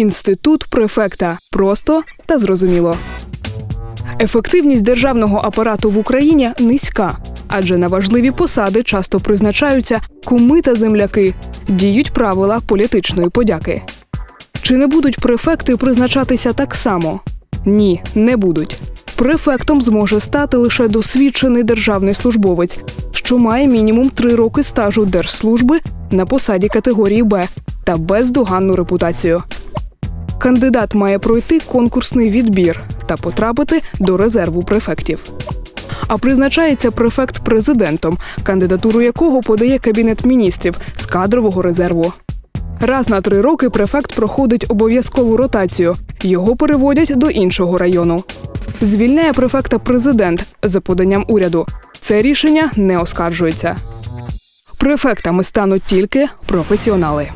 Інститут префекта просто та зрозуміло. Ефективність державного апарату в Україні низька, адже на важливі посади часто призначаються куми та земляки, діють правила політичної подяки. Чи не будуть префекти призначатися так само? Ні, не будуть. Префектом зможе стати лише досвідчений державний службовець, що має мінімум три роки стажу держслужби на посаді категорії Б та бездоганну репутацію. Кандидат має пройти конкурсний відбір та потрапити до резерву префектів. А призначається префект президентом, кандидатуру якого подає кабінет міністрів з кадрового резерву. Раз на три роки префект проходить обов'язкову ротацію. Його переводять до іншого району. Звільняє префекта президент за поданням уряду. Це рішення не оскаржується. Префектами стануть тільки професіонали.